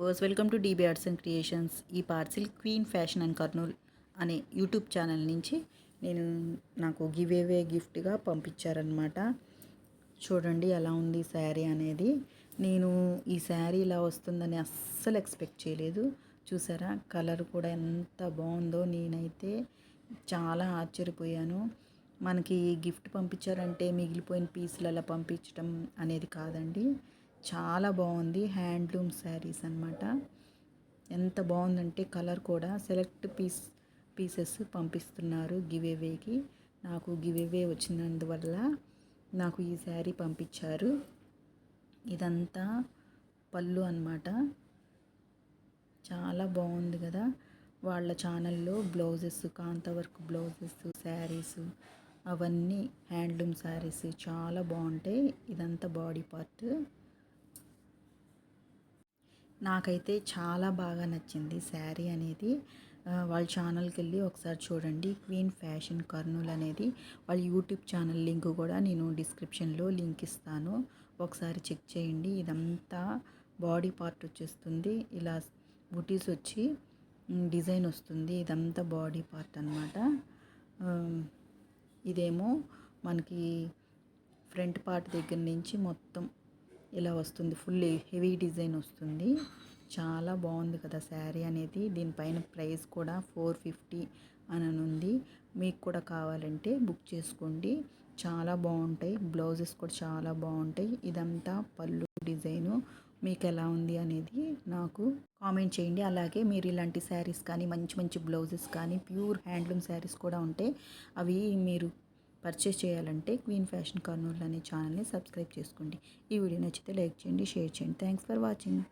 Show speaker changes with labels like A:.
A: Verse welcome to DB arts and creations. ఈ parcel queen fashion and Kurnool అనే YouTube channel నుంచి నేను నాకు గివ్ అవే గిఫ్ట్గా పంపించారనమాట చూడండి ఎలా ఉంది శారీ అనేది. నేను ఈ శారీ ఇలా వస్తుందని అస్సలు ఎక్స్పెక్ట్ చేయలేదు. చూసారా? కలర్ కూడా ఎంత బాగుందో నేనైతే చాలా ఆశ్చర్యపోయాను. మనకి గిఫ్ట్ పంపించారంటే మిగిలిపోయిన పీసులు అలా పంపించడం అనేది కాదండి. చాలా బాగుంది. హ్యాండ్లూమ్ శారీస్ అనమాట ఎంత బాగుందంటే కలర్ కూడా సెలెక్ట్ పీస్ పీసెస్ పంపిస్తున్నారు గివేవేకి. నాకు గివేవే వచ్చినందువల్ల నాకు ఈ శారీ పంపించారు. ఇదంతా పళ్ళు అనమాట చాలా బాగుంది కదా. వాళ్ళ ఛానల్లో బ్లౌజెస్ కాంతవర్క్ బ్లౌజెస్ శారీస్ అవన్నీ హ్యాండ్లూమ్ శారీస్ చాలా బాగుంటాయి. ఇదంతా బాడీ పార్ట్. నాకైతే చాలా బాగా నచ్చింది శారీ అనేది. వాళ్ళ ఛానల్కి వెళ్ళి ఒకసారి చూడండి. క్వీన్ ఫ్యాషన్ కర్నూల్ అనేది. వాళ్ళ యూట్యూబ్ ఛానల్ లింక్ కూడా నేను డిస్క్రిప్షన్లో లింక్ ఇస్తాను. ఒకసారి చెక్ చేయండి. ఇదంతా బాడీ పార్ట్ వచ్చేస్తుంది. ఇలా బుటీస్ వచ్చి డిజైన్ వస్తుంది. ఇదంతా బాడీ పార్ట్ అనమాట ఇదేమో మనకి ఫ్రంట్ పార్ట్ దగ్గర నుంచి మొత్తం ఇలా వస్తుంది. ఫుల్ హెవీ డిజైన్ వస్తుంది. చాలా బాగుంది కదా శారీ అనేది. దీనిపైన ప్రైస్ కూడా ఫోర్ ఫిఫ్టీ అని ఉంది మీకు కూడా కావాలంటే బుక్ చేసుకోండి. చాలా బాగుంటాయి. బ్లౌజెస్ కూడా చాలా బాగుంటాయి. ఇదంతా పళ్ళు డిజైను. మీకు ఎలా ఉంది అనేది నాకు కామెంట్ చేయండి. అలాగే మీరు ఇలాంటి శారీస్ కానీ మంచి మంచి బ్లౌజెస్ కానీ ప్యూర్ హ్యాండ్లూమ్ శారీస్ కూడా ఉంటాయి అవి మీరు పర్చేస్ చేయాలంటే క్వీన్ ఫ్యాషన్ కర్నూలు అనే ఛానల్ని సబ్స్క్రైబ్ చేసుకోండి. ఈ వీడియో నచ్చితే లైక్ చేయండి షేర్ చేయండి. Thanks for watching